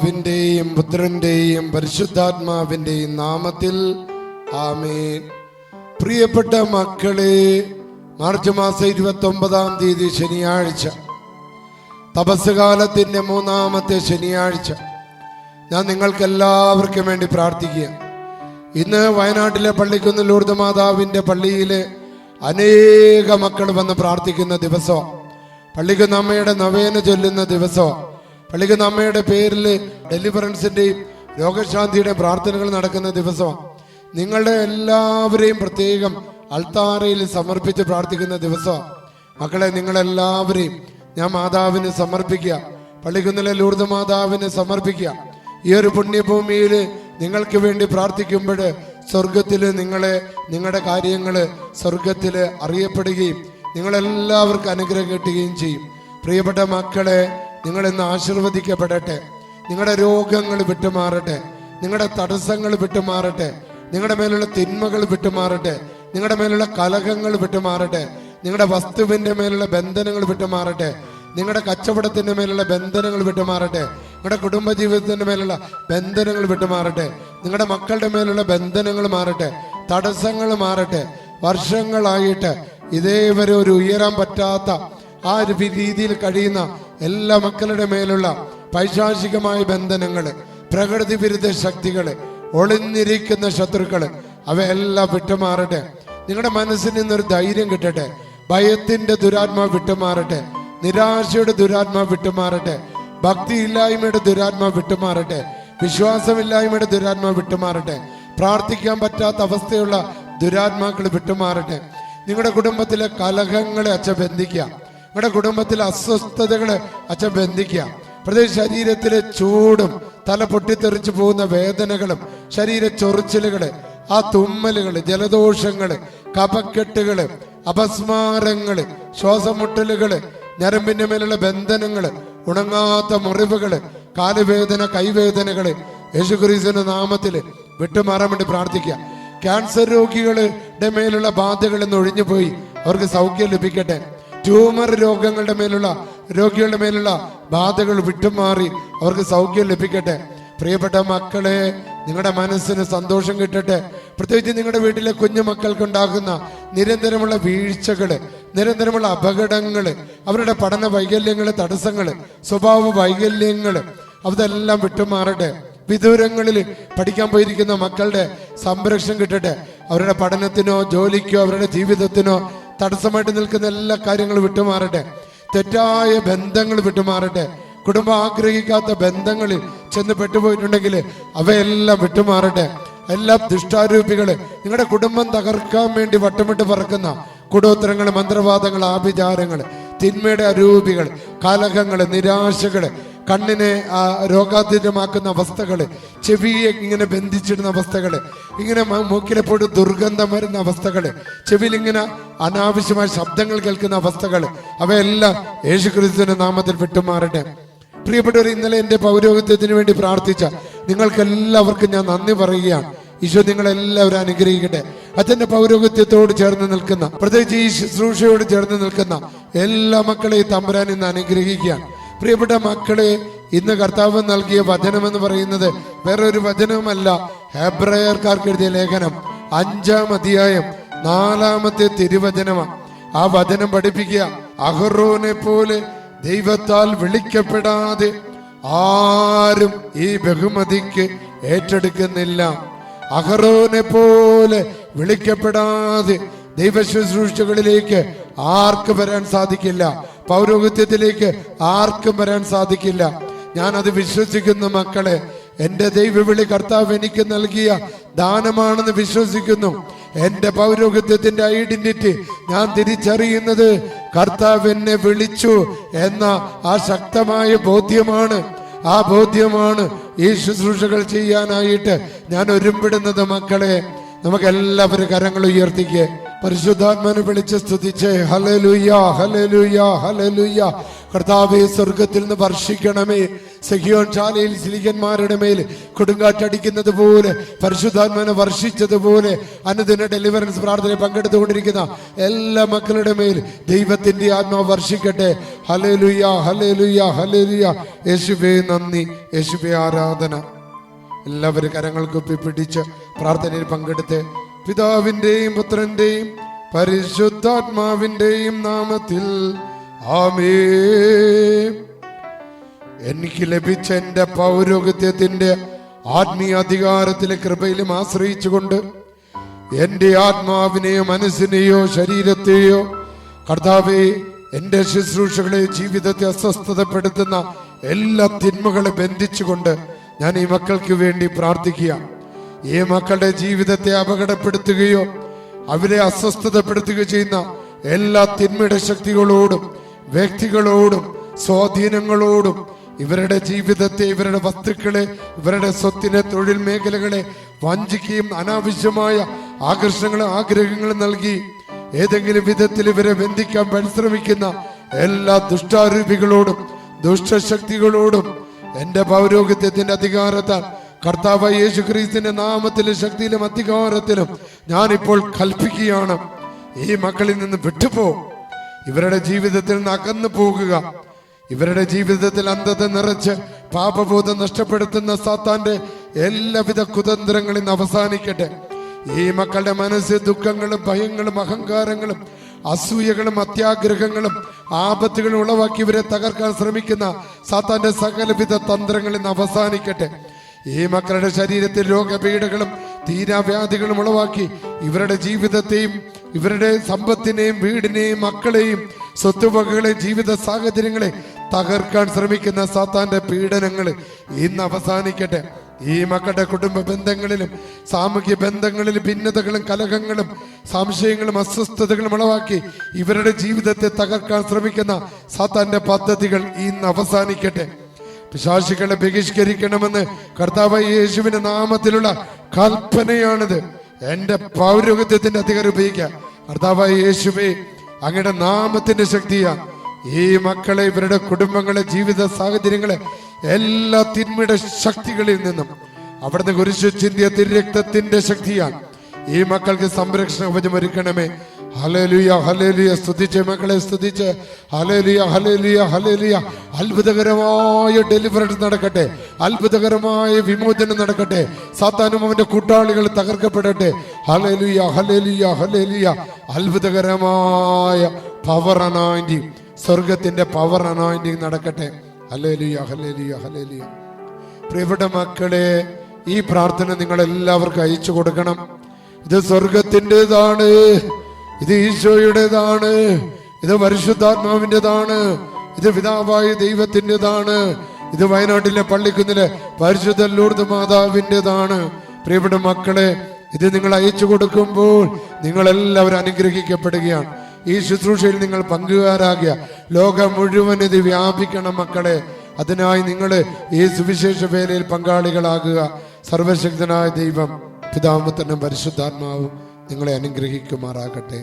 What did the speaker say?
പിതാവിന്റെയും പുത്രന്റെയും പരിശുദ്ധാത്മാവിന്റെയും നാമത്തിൽ ആമേൻ. പ്രിയപ്പെട്ട മക്കളെ മാർച്ച് മാസം ഇരുപത്തി ഒമ്പതാം തീയതി ശനിയാഴ്ച. തപസ്സുകാലത്തിന്റെ മൂന്നാമത്തെ ശനിയാഴ്ച. ഞാൻ നിങ്ങൾക്ക് എല്ലാവർക്കും വേണ്ടി പ്രാർത്ഥിക്കുക. ഇന്ന് വയനാട്ടിലെ പള്ളിക്കുന്ന് ലൂർദ് മാതാവിന്റെ പള്ളിയിലെ അനേക മക്കൾ വന്ന് പ്രാർത്ഥിക്കുന്ന ദിവസം പള്ളിക്കുന്ന അമ്മയുടെ നവേന ചൊല്ലുന്ന ദിവസം പള്ളിക്കുന്ന് അമ്മയുടെ പേരിൽ ഡെലിവറൻസിന്റെയും രോഗശാന്തിയുടെ പ്രാർത്ഥനകൾ നടക്കുന്ന ദിവസമാണ്. നിങ്ങളുടെ എല്ലാവരെയും പ്രത്യേകം അൾത്താറയിൽ സമർപ്പിച്ച് പ്രാർത്ഥിക്കുന്ന ദിവസമാണ്. മക്കളെ നിങ്ങളെല്ലാവരെയും ഞാൻ മാതാവിന് സമർപ്പിക്കുക. പള്ളിക്കുന്നിലെ ലൂർദ് മാതാവിന് സമർപ്പിക്കുക. ഈ ഒരു പുണ്യഭൂമിയിൽ നിങ്ങൾക്ക് വേണ്ടി പ്രാർത്ഥിക്കുമ്പോൾ സ്വർഗത്തിൽ നിങ്ങളെ നിങ്ങളുടെ കാര്യങ്ങൾ സ്വർഗത്തിൽ അറിയപ്പെടുകയും നിങ്ങളെല്ലാവർക്കും അനുഗ്രഹം കിട്ടുകയും ചെയ്യും. പ്രിയപ്പെട്ട മക്കളെ നിങ്ങൾ ഇന്ന് ആശീർവദിക്കപ്പെടട്ടെ. നിങ്ങളുടെ രോഗങ്ങൾ വിട്ടുമാറട്ടെ. നിങ്ങളുടെ തടസ്സങ്ങൾ വിട്ടുമാറട്ടെ. നിങ്ങളുടെ മേലുള്ള തിന്മകൾ വിട്ടുമാറട്ടെ. നിങ്ങളുടെ മേലുള്ള കലഹങ്ങൾ വിട്ടുമാറട്ടെ. നിങ്ങളുടെ വസ്തുവിന്റെ മേലുള്ള ബന്ധനങ്ങൾ വിട്ടുമാറട്ടെ. നിങ്ങളുടെ കച്ചവടത്തിന്റെ മേലുള്ള ബന്ധനങ്ങൾ വിട്ടുമാറട്ടെ. നിങ്ങളുടെ കുടുംബജീവിതത്തിന്റെ മേലുള്ള ബന്ധനങ്ങൾ വിട്ടുമാറട്ടെ. നിങ്ങളുടെ മക്കളുടെ മേലുള്ള ബന്ധനങ്ങൾ മാറട്ടെ. തടസ്സങ്ങൾ മാറട്ടെ. വർഷങ്ങളായിട്ട് ഇതേവരെ ഒരു ഉയരാൻ പറ്റാത്ത ആ ഒരു രീതിയിൽ കഴിയുന്ന എല്ലാ മക്കളുടെ മേലുള്ള പൈശാചികമായ ബന്ധനങ്ങൾ പ്രകൃതി വിരുദ്ധ ശക്തികൾ ഒളിഞ്ഞിരിക്കുന്ന ശത്രുക്കൾ അവയെല്ലാം വിട്ടുമാറട്ടെ. നിങ്ങളുടെ മനസ്സിൽ നിന്നൊരു ധൈര്യം കിട്ടട്ടെ. ഭയത്തിന്റെ ദുരാത്മാവ് വിട്ടുമാറട്ടെ. നിരാശയുടെ ദുരാത്മാവ് വിട്ടുമാറട്ടെ. ഭക്തിയില്ലായ്മയുടെ ദുരാത്മാവ് വിട്ടുമാറട്ടെ. വിശ്വാസമില്ലായ്മയുടെ ദുരാത്മാവ് വിട്ടുമാറട്ടെ. പ്രാർത്ഥിക്കാൻ പറ്റാത്ത അവസ്ഥയുള്ള ദുരാത്മാക്കൾ വിട്ടുമാറട്ടെ. നിങ്ങളുടെ കുടുംബത്തിലെ കലഹങ്ങളെ അച്ഛ ബന്ധിക്കുക. നിങ്ങളുടെ കുടുംബത്തിലെ അസ്വസ്ഥതകളെ അച്ഛൻ ബന്ധിക്കുക. പ്രത്യേകിച്ച് ശരീരത്തിലെ ചൂടും തല പൊട്ടിത്തെറിച്ചു പോകുന്ന വേദനകളും ശരീര ചൊറിച്ചിലുകൾ ആ തുമ്മലുകൾ ജലദോഷങ്ങൾ കപക്കെട്ടുകൾ അപസ്മാരങ്ങൾ ശ്വാസമുട്ടലുകൾ ഞരമ്പിന്റെ മേലുള്ള ബന്ധനങ്ങൾ ഉണങ്ങാത്ത മുറിവുകൾ കാലുവേദന കൈവേദനകൾ യേശുക്രീസിന്റെ നാമത്തിൽ വിട്ടുമാറാൻ വേണ്ടി പ്രാർത്ഥിക്കുക. ക്യാൻസർ രോഗികളുടെ മേലുള്ള ബാധകളിൽ നിന്ന് ഒഴിഞ്ഞു ഒഴിഞ്ഞുപോയി. അവർക്ക് സൗഖ്യം ലഭിക്കട്ടെ. ട്യൂമർ രോഗങ്ങളുടെ മേലുള്ള രോഗികളുടെ മേലുള്ള ബാധകൾ വിട്ടുമാറി അവർക്ക് സൗഖ്യം ലഭിക്കട്ടെ. പ്രിയപ്പെട്ട മക്കളെ നിങ്ങളുടെ മനസ്സിന് സന്തോഷം കിട്ടട്ടെ. പ്രത്യേകിച്ച് നിങ്ങളുടെ വീട്ടിലെ കുഞ്ഞു മക്കൾക്കുണ്ടാകുന്ന നിരന്തരമുള്ള വീഴ്ചകൾ നിരന്തരമുള്ള അപകടങ്ങൾ അവരുടെ പഠന വൈകല്യങ്ങൾ തടസ്സങ്ങൾ സ്വഭാവ വൈകല്യങ്ങൾ അതെല്ലാം വിട്ടുമാറട്ടെ. വിദൂരങ്ങളിൽ പഠിക്കാൻ പോയിരിക്കുന്ന മക്കളുടെ സംരക്ഷണം കിട്ടട്ടെ. അവരുടെ പഠനത്തിനോ ജോലിക്കോ അവരുടെ ജീവിതത്തിനോ തടസ്സമായിട്ട് നിൽക്കുന്ന എല്ലാ കാര്യങ്ങളും വിട്ടുമാറട്ടെ. തെറ്റായ ബന്ധങ്ങൾ വിട്ടുമാറട്ടെ. കുടുംബം ആഗ്രഹിക്കാത്ത ബന്ധങ്ങളിൽ ചെന്ന് പെട്ടുപോയിട്ടുണ്ടെങ്കിൽ അവയെല്ലാം വിട്ടുമാറട്ടെ. എല്ലാ ദുഷ്ടാരൂപികൾ നിങ്ങളുടെ കുടുംബം തകർക്കാൻ വേണ്ടി വട്ടമിട്ട് പറക്കുന്ന കുടോത്തരങ്ങൾ മന്ത്രവാദങ്ങൾ ആഭിചാരങ്ങൾ തിന്മയുടെ അരൂപികൾ കലഹങ്ങൾ നിരാശകൾ കണ്ണിനെ ആ, അവസ്ഥകൾ ചെവിയെ ഇങ്ങനെ ബന്ധിച്ചിടുന്ന അവസ്ഥകൾ ഇങ്ങനെ മൂക്കിലെപ്പോഴും ദുർഗന്ധം വരുന്ന അവസ്ഥകൾ ചെവിയിൽ ഇങ്ങനെ അനാവശ്യമായ ശബ്ദങ്ങൾ കേൾക്കുന്ന അവസ്ഥകൾ അവയെല്ലാം യേശുക്രിസ്തുവിന്റെ നാമത്തിൽ വിട്ടുമാറട്ടെ. പ്രിയപ്പെട്ടവർ ഇന്നലെ എന്റെ പൗരോഹിത്യത്തിന് വേണ്ടി പ്രാർത്ഥിച്ച നിങ്ങൾക്ക് എല്ലാവർക്കും ഞാൻ നന്ദി പറയുകയാണ്. ഈശോ നിങ്ങളെല്ലാവരും അനുഗ്രഹിക്കട്ടെ. അച്ഛന്റെ പൗരോഹിത്യത്തോട് ചേർന്ന് നിൽക്കുന്ന പ്രത്യേകിച്ച് ഈ ശുശ്രൂഷയോട് ചേർന്ന് നിൽക്കുന്ന എല്ലാ മക്കളെയും തമ്പുരാൻ ഇന്ന് അനുഗ്രഹിക്കുകയാണ്. പ്രിയപ്പെട്ട മക്കളെ ഇന്ന് കർത്താവ് നൽകിയ വചനം എന്ന് പറയുന്നത് വേറെ ഒരു വചനവുമല്ല. ഹെബ്രയർക്കാർക്ക് എഴുതിയ ലേഖനം അഞ്ചാം അധ്യായം നാലാമത്തെ തിരുവചനമാണ്. ആ വചനം പഠിപ്പിക്കുക. അഹറോനെ പോലെ ദൈവത്താൽ വിളിക്കപ്പെടാതെ ആരും ഈ ബഹുമതിക്ക് ഏറ്റെടുക്കുന്നില്ല. അഹറോനെ പോലെ വിളിക്കപ്പെടാതെ ദൈവശുശ്രൂഷകളിലേക്ക് ആർക്ക് വരാൻ സാധിക്കില്ല? പൗരോഹിത്യത്തിലേക്ക് ആർക്കും വരാൻ സാധിക്കില്ല. ഞാൻ അത് വിശ്വസിക്കുന്നു മക്കളെ. എന്റെ ദൈവവിളി കർത്താവ് എനിക്ക് നൽകിയ ദാനമാണെന്ന് വിശ്വസിക്കുന്നു. എന്റെ പൗരോഹിത്യത്തിന്റെ ഐഡന്റിറ്റി ഞാൻ തിരിച്ചറിയുന്നത് കർത്താവ് എന്നെ വിളിച്ചു എന്ന ആ ശക്തമായ ബോധ്യമാണ്. ആ ബോധ്യമാണ് ഈ ശുശ്രൂഷകൾ ചെയ്യാനായിട്ട് ഞാൻ ഒരുമ്പിടുന്നത് മക്കളെ. നമുക്ക് എല്ലാവരും കരങ്ങൾ ഉയർത്തിക്കേ. പരിശുദ്ധാത്മനെ വിളിച്ച് സ്തുതിച്ച്. ഹലലുയ ഹലലുയ ഹലലുയ കർത്താവെ സ്വർഗത്തിൽ നിന്ന് വർഷിക്കണമേ. സഹിയോൻ ശാലയിൽ സിലികന്മാരുടെ മേൽ കൊടുങ്കാറ്റടിക്കുന്നത് പോലെ പരിശുദ്ധാത്മനെ വർഷിച്ചതുപോലെ അനുദിന ഡെലിവറൻസ് പ്രാർത്ഥനയിൽ പങ്കെടുത്തുകൊണ്ടിരിക്കുന്ന എല്ലാ മക്കളുടെ മേൽ ദൈവത്തിന്റെ ആത്മാവ് വർഷിക്കട്ടെ. ഹലലുയ ഹലലുയ ഹലലുയ യേശുബേ നന്ദി. യേശുബേ ആരാധന. എല്ലാവരും കരങ്ങൾ കുപ്പി പിടിച്ച് പ്രാർത്ഥനയിൽ പങ്കെടുത്ത് പിതാവിന്റെയും പുത്രന്റെയും പരിശുദ്ധാത്മാവിന്റെയും നാമത്തിൽ. ആമേ എനിക്ക് ലഭിച്ച എന്റെ പൗരോഹിത്യത്തിന്റെ ആത്മീയ അധികാരത്തിലെ കൃപയിലും ആശ്രയിച്ചുകൊണ്ട് എന്റെ ആത്മാവിനെയോ മനസ്സിനെയോ ശരീരത്തെയോ കർത്താവെ എന്റെ ശുശ്രൂഷകളെ ജീവിതത്തെ അസ്വസ്ഥതപ്പെടുത്തുന്ന എല്ലാ തിന്മകളെ ബന്ധിച്ചുകൊണ്ട് ഞാൻ ഈ മക്കൾക്ക് വേണ്ടി പ്രാർത്ഥിക്കുക. ഈ മക്കളുടെ ജീവിതത്തെ അപകടപ്പെടുത്തുകയോ അവരെ അസ്വസ്ഥതപ്പെടുത്തുകയോ ചെയ്യുന്ന എല്ലാ തിന്മയുടെ ശക്തികളോടും വ്യക്തികളോടും സ്വാധീനങ്ങളോടും ഇവരുടെ ജീവിതത്തെ ഇവരുടെ വസ്തുക്കളെ ഇവരുടെ സ്വത്തിനെ തൊഴിൽ മേഖലകളെ വഞ്ചിക്കുകയും അനാവശ്യമായ ആകർഷണങ്ങളും ആഗ്രഹങ്ങളും നൽകി ഏതെങ്കിലും വിധത്തിൽ ഇവരെ ബന്ധിക്കാൻ പരിശ്രമിക്കുന്ന എല്ലാ ദുഷ്ടാരൂപികളോടും ദുഷ്ടശക്തികളോടും എന്റെ പൗരോഗ്യത്തിന്റെ അധികാരത്താൽ കർത്താവ് യേശു ക്രിസ്തിന്റെ നാമത്തിലും ശക്തിയിലും അധികാരത്തിലും ഞാനിപ്പോൾ കൽപ്പിക്കുകയാണ്. ഈ മക്കളിൽ നിന്ന് വിട്ടുപോ. ഇവരുടെ ജീവിതത്തിൽ നിന്ന് അകന്നു പോകുക. ഇവരുടെ ജീവിതത്തിൽ അന്ധത നിറച്ച് പാപബോധം നഷ്ടപ്പെടുത്തുന്ന സാത്താന്റെ എല്ലാവിധ കുതന്ത്രങ്ങളിൽ നിന്ന് അവസാനിക്കട്ടെ. ഈ മക്കളുടെ മനസ്സ് ദുഃഖങ്ങളും ഭയങ്ങളും അഹങ്കാരങ്ങളും അസൂയകളും അത്യാഗ്രഹങ്ങളും ആപത്തുകളും ഉളവാക്കി ഇവരെ തകർക്കാൻ ശ്രമിക്കുന്ന സാത്താന്റെ സകലവിധ തന്ത്രങ്ങളിൽ നിന്ന് അവസാനിക്കട്ടെ. ഈ മക്കളുടെ ശരീരത്തിൽ രോഗപീഠകളും തീരാവ്യാധികളും ഉളവാക്കി ഇവരുടെ ജീവിതത്തെയും ഇവരുടെ സമ്പത്തിനെയും വീടിനെയും മക്കളെയും സ്വത്തുവകകളെ ജീവിത സാഹചര്യങ്ങളെ തകർക്കാൻ ശ്രമിക്കുന്ന സാത്താന്റെ പീഡനങ്ങൾ ഇന്ന് അവസാനിക്കട്ടെ. ഈ മക്കളുടെ കുടുംബ ബന്ധങ്ങളിലും സാമൂഹ്യ ബന്ധങ്ങളിലും ഭിന്നതകളും കലഹങ്ങളും സംശയങ്ങളും അസ്വസ്ഥതകളും ഉളവാക്കി ഇവരുടെ ജീവിതത്തെ തകർക്കാൻ ശ്രമിക്കുന്ന സാത്താന്റെ പദ്ധതികൾ ഇന്ന് അവസാനിക്കട്ടെ. പിശാശികളെ ബഹിഷ്കരിക്കണമെന്ന് കർത്താവ് യേശുവിന്റെ നാമത്തിലുള്ള കൽപ്പനയാണിത്. എന്റെ പൗരോഹിത്യത്തിന്റെ അധികാരം ഉപയോഗിക്കാം കർത്താവ് യേശുവേ അങ്ങയുടെ നാമത്തിന്റെ ശക്തിയാ. ഈ മക്കളെ ഇവരുടെ കുടുംബങ്ങളെ ജീവിത സാഹചര്യങ്ങളെ എല്ലാ തിന്മയുടെ ശക്തികളിൽ നിന്നും അവിടുന്ന് കുരിശു ചിന്തിയ തിരക്തത്തിന്റെ ശക്തിയാണ് ഈ മക്കൾക്ക് സംരക്ഷണം ഉപജം ഒരുക്കണമേ. ഹലേലുയ ഹലേലിയ സ്തുതിച്ച് മക്കളെ സ്തുതിച്ച്. ഹലേലിയ ഹലേലിയ ഹലേലിയ അത്ഭുതകരമായ ഡെലിവറൻസ് നടക്കട്ടെ. അത്ഭുതകരമായ വിമോചനം നടക്കട്ടെ. സാത്താനും അവന്റെ കൂട്ടാളികൾ തകർക്കപ്പെടട്ടെ. ഹലേലിയ ഹലേലിയ ഹലേലിയ അത്ഭുതകരമായ പവർ അനോയിന്റിങ് സ്വർഗത്തിന്റെ പവർ അനോയിന്റിങ് നടക്കട്ടെ. ഹലേലിയ ഹലേലിയ ഹലേലിയ പ്രിയപ്പെട്ട മക്കളെ ഈ പ്രാർത്ഥന നിങ്ങൾ എല്ലാവർക്കും അയച്ചു കൊടുക്കണം. ഇത് സ്വർഗത്തിന്റെതാണ് ഇത് ഈശോയുടേതാണ് ഇത് പരിശുദ്ധാത്മാവിന്റെതാണ് ഇത് പിതാവായ ദൈവത്തിന്റെതാണ് ഇത് വയനാട്ടിലെ പള്ളിക്കുന്നിലെ പരിശുദ്ധ ലൂർദ് മാതാവിന്റെതാണ്. പ്രിയപ്പെട്ട മക്കളെ ഇത് നിങ്ങൾ അയച്ചു കൊടുക്കുമ്പോൾ നിങ്ങളെല്ലാവരും അനുഗ്രഹിക്കപ്പെടുകയാണ്. ഈ ശുശ്രൂഷയിൽ നിങ്ങൾ പങ്കുകാരാകുക. ലോകം മുഴുവൻ ഇത് വ്യാപിക്കണം മക്കളെ. അതിനായി നിങ്ങൾ ഈ സുവിശേഷ വേലയിൽ പങ്കാളികളാകുക. സർവശക്തനായ ദൈവം പിതാമത്തനും പരിശുദ്ധാത്മാവും നിങ്ങളെ അനുഗ്രഹിക്കുമാറാകട്ടെ.